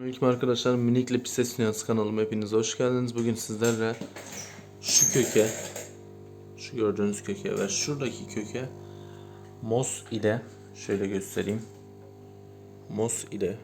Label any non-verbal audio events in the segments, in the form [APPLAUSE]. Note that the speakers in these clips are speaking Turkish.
Aleyküm arkadaşlar minikli Pises Dünyası kanalıma hepiniz hoş geldiniz. Bugün sizlerle şu köke şu gördüğünüz köke ve şuradaki köke mos ile şöyle göstereyim. Mos ile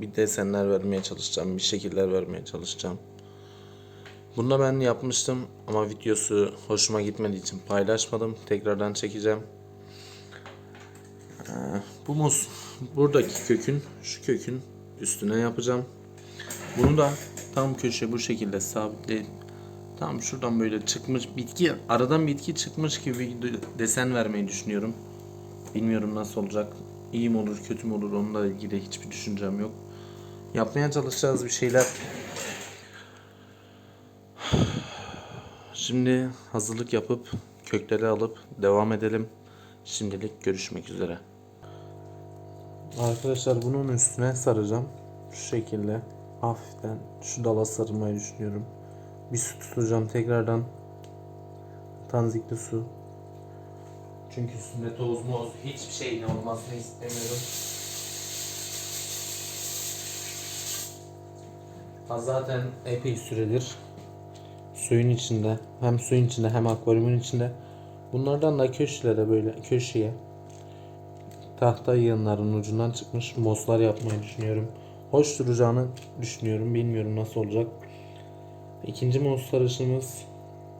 bir desenler vermeye çalışacağım. Bir şekiller vermeye çalışacağım. Bunu da ben yapmıştım ama videosu hoşuma gitmediği için paylaşmadım. Tekrardan çekeceğim. Ee, bu mos buradaki kökün şu kökün üstüne yapacağım. Bunu da tam köşe bu şekilde sabitleyip tam şuradan böyle çıkmış bitki aradan bitki çıkmış gibi desen vermeyi düşünüyorum. Bilmiyorum nasıl olacak. İyi mi olur kötü mü olur onunla ilgili hiçbir düşüncem yok. Yapmaya çalışacağız bir şeyler. Şimdi hazırlık yapıp kökleri alıp devam edelim. Şimdilik görüşmek üzere. Arkadaşlar bunun üstüne saracağım. Şu şekilde hafiften şu dala sarılmayı düşünüyorum. Bir su tutacağım tekrardan. Tanzikli su. Çünkü üstünde toz moz hiçbir şeyin olmasını istemiyorum. Ha zaten epey süredir suyun içinde hem suyun içinde hem akvaryumun içinde bunlardan da köşelere böyle köşeye tahta yığınların ucundan çıkmış moslar yapmayı düşünüyorum. Hoş duracağını düşünüyorum. Bilmiyorum nasıl olacak. İkinci mos sarışımız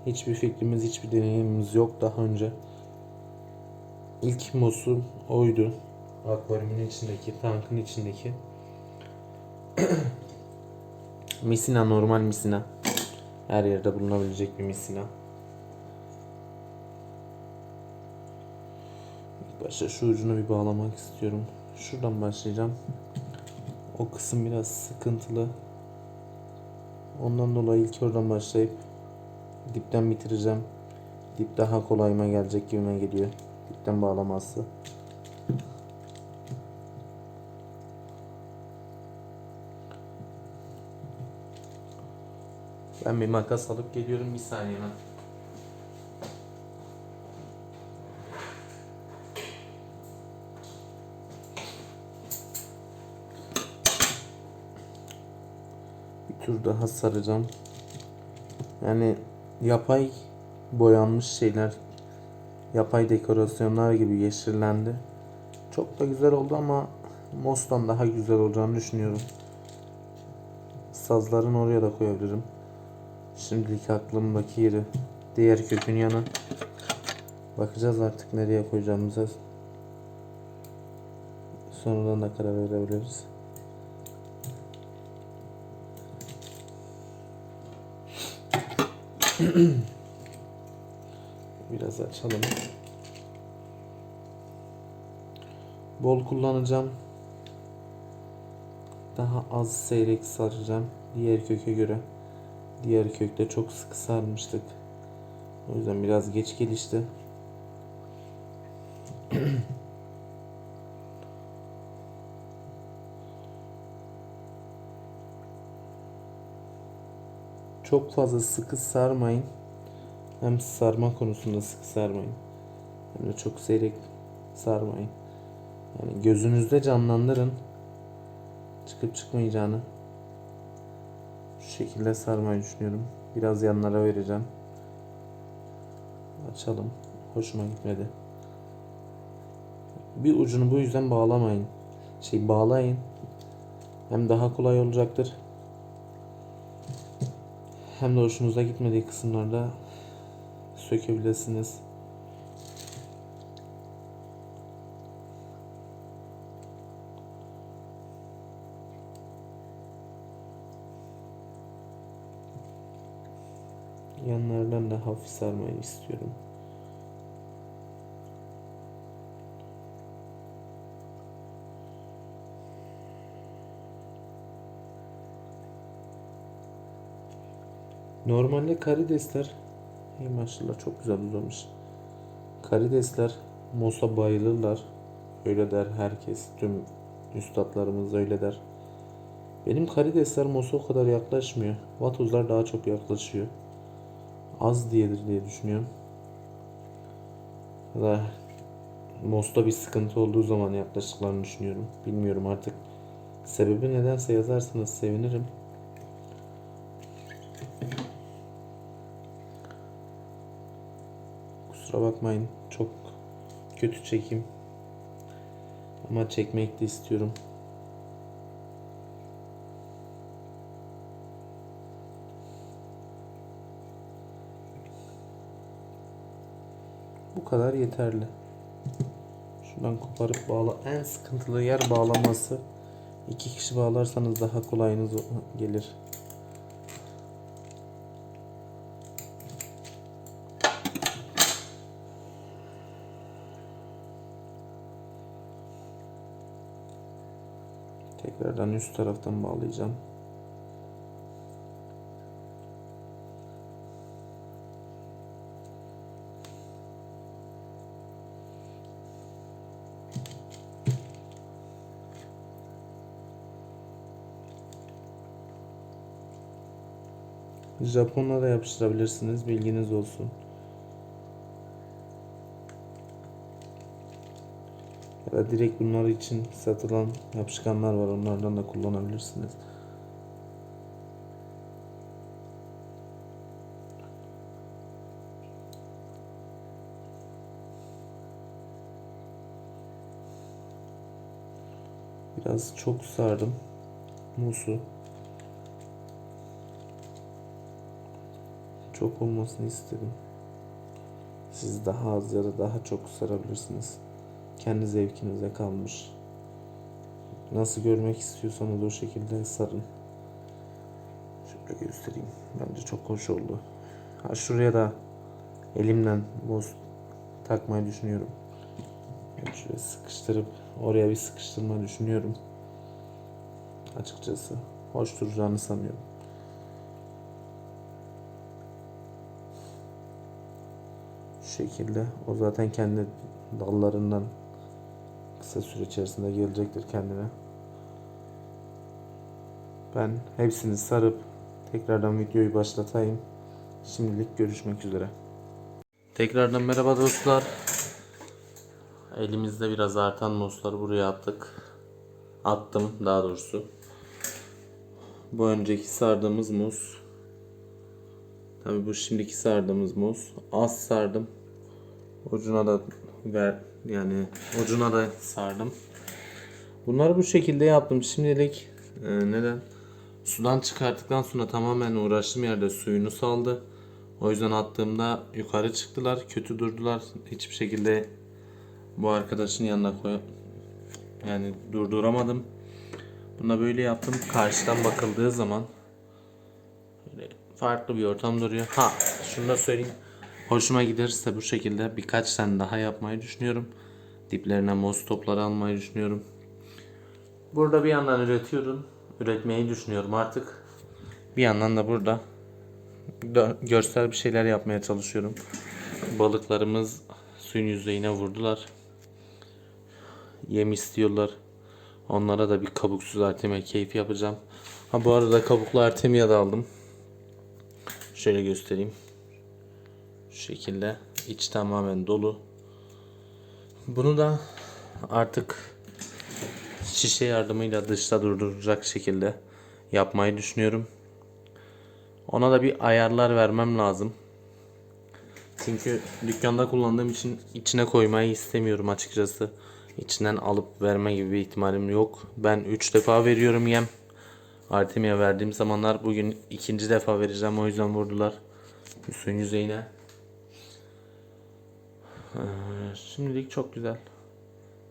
hiçbir fikrimiz, hiçbir deneyimimiz yok daha önce. İlk mosum oydu. Akvaryumun içindeki, tankın içindeki. [CLEARS THROAT] misina, normal misina. Her yerde bulunabilecek bir misina. Başta şu ucunu bir bağlamak istiyorum. Şuradan başlayacağım. O kısım biraz sıkıntılı. Ondan dolayı ilk oradan başlayıp dipten bitireceğim. Dip daha kolayıma gelecek gibime geliyor. Dipten bağlaması. Ben bir makas alıp geliyorum bir saniye. Daha saracağım. Yani yapay boyanmış şeyler, yapay dekorasyonlar gibi yeşillendi. Çok da güzel oldu ama Mos'tan daha güzel olacağını düşünüyorum. Sazların oraya da koyabilirim. Şimdilik aklımdaki yeri diğer kökün yanı. Bakacağız artık nereye koyacağımıza. Sonradan da karar verebiliriz. [CLEARS THROAT] Biraz açalım. Bol kullanacağım. Daha az seyrek saracağım. Diğer köke göre. Diğer kökte çok sıkı sarmıştık. O yüzden biraz geç gelişti. [CLEARS THROAT] Çok fazla sıkı sarmayın. Hem sarma konusunda sıkı sarmayın. Hem de çok seyrek sarmayın. Yani gözünüzde canlandırın. Çıkıp çıkmayacağını. Şu şekilde sarmayı düşünüyorum. Biraz yanlara vereceğim. Açalım. Hoşuma gitmedi. Bir ucunu bu yüzden bağlamayın. Şey bağlayın. Hem daha kolay olacaktır. Hem de hoşunuza gitmediği kısımlarda sökebilirsiniz. Yanlardan da hafif sarmayı istiyorum. Normalde karidesler Ey maşallah çok güzel uzamış. Karidesler Mosa bayılırlar. Öyle der herkes. Tüm üstadlarımız öyle der. Benim karidesler Mosa o kadar yaklaşmıyor. Vatozlar daha çok yaklaşıyor. Az diyedir diye düşünüyorum. Ya da Mos'ta bir sıkıntı olduğu zaman yaklaştıklarını düşünüyorum. Bilmiyorum artık Sebebi nedense yazarsanız sevinirim. Kusura bakmayın çok kötü çekim. Ama çekmek de istiyorum. Bu kadar yeterli. Şuradan koparıp bağla. En sıkıntılı yer bağlaması. İki kişi bağlarsanız daha kolayınız gelir. Tekrardan üst taraftan bağlayacağım. Japonla da yapıştırabilirsiniz. Bilginiz olsun. Ya da direkt bunlar için satılan yapışkanlar var. Onlardan da kullanabilirsiniz. Biraz çok sardım musu. Çok olmasını istedim. Siz daha az ya da daha çok sarabilirsiniz. Kendi zevkinize kalmış. Nasıl görmek istiyorsanız o şekilde sarın. Şöyle göstereyim. Bence çok hoş oldu. Ha şuraya da elimle boz takmayı düşünüyorum. Şöyle sıkıştırıp oraya bir sıkıştırma düşünüyorum. Açıkçası hoş duracağını sanıyorum. Şu şekilde. O zaten kendi dallarından kısa süre içerisinde gelecektir kendine. Ben hepsini sarıp tekrardan videoyu başlatayım. Şimdilik görüşmek üzere. Tekrardan merhaba dostlar. Elimizde biraz artan muzları buraya attık. Attım daha doğrusu. Bu önceki sardığımız muz. Tabi bu şimdiki sardığımız muz. Az sardım. Ucuna da ver yani ucuna da sardım. Bunları bu şekilde yaptım. Şimdilik e, neden? Sudan çıkarttıktan sonra tamamen uğraştığım yerde suyunu saldı. O yüzden attığımda yukarı çıktılar. Kötü durdular. Hiçbir şekilde bu arkadaşın yanına koy yani durduramadım. Buna böyle yaptım. Karşıdan bakıldığı zaman farklı bir ortam duruyor. Ha, şunu da söyleyeyim. Hoşuma giderse bu şekilde birkaç tane daha yapmayı düşünüyorum. Diplerine moz topları almayı düşünüyorum. Burada bir yandan üretiyorum. Üretmeyi düşünüyorum artık. Bir yandan da burada gö- görsel bir şeyler yapmaya çalışıyorum. Balıklarımız suyun yüzeyine vurdular. Yem istiyorlar. Onlara da bir kabuksuz artemia keyfi yapacağım. Ha bu arada kabuklu artemia da aldım. Şöyle göstereyim. Şu şekilde iç tamamen dolu. Bunu da artık şişe yardımıyla dışta durduracak şekilde yapmayı düşünüyorum. Ona da bir ayarlar vermem lazım. Çünkü dükkanda kullandığım için içine koymayı istemiyorum açıkçası. İçinden alıp verme gibi bir ihtimalim yok. Ben 3 defa veriyorum yem. Artemia verdiğim zamanlar bugün ikinci defa vereceğim. O yüzden vurdular. Suyun yüzeyine. Ee, şimdilik çok güzel.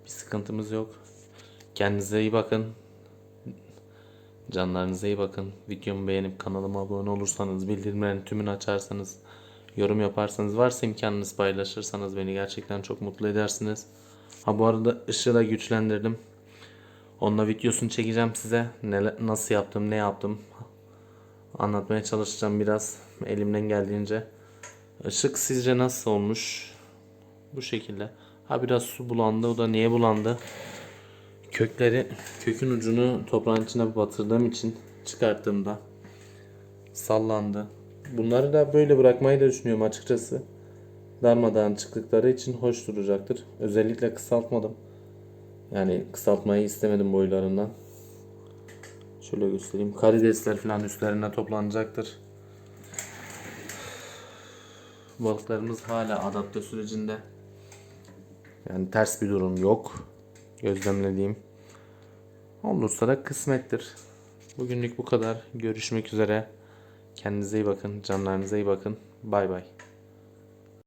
Bir sıkıntımız yok. Kendinize iyi bakın. Canlarınıza iyi bakın. Videomu beğenip kanalıma abone olursanız, bildirimlerin tümünü açarsanız, yorum yaparsanız, varsa imkanınız paylaşırsanız beni gerçekten çok mutlu edersiniz. Ha bu arada ışığı da güçlendirdim. Onunla videosunu çekeceğim size. Ne, nasıl yaptım, ne yaptım. Anlatmaya çalışacağım biraz elimden geldiğince. Işık sizce nasıl olmuş? Bu şekilde. Ha biraz su bulandı. O da niye bulandı? Kökleri, kökün ucunu toprağın içine batırdığım için çıkarttığımda sallandı. Bunları da böyle bırakmayı da düşünüyorum açıkçası. Darmadağın çıktıkları için hoş duracaktır. Özellikle kısaltmadım. Yani kısaltmayı istemedim boylarından. Şöyle göstereyim. Karidesler falan üstlerine toplanacaktır. Balıklarımız hala adapte sürecinde. Yani ters bir durum yok. Gözlemlediğim. Olursa da kısmettir. Bugünlük bu kadar. Görüşmek üzere. Kendinize iyi bakın. Canlarınıza iyi bakın. Bay bay.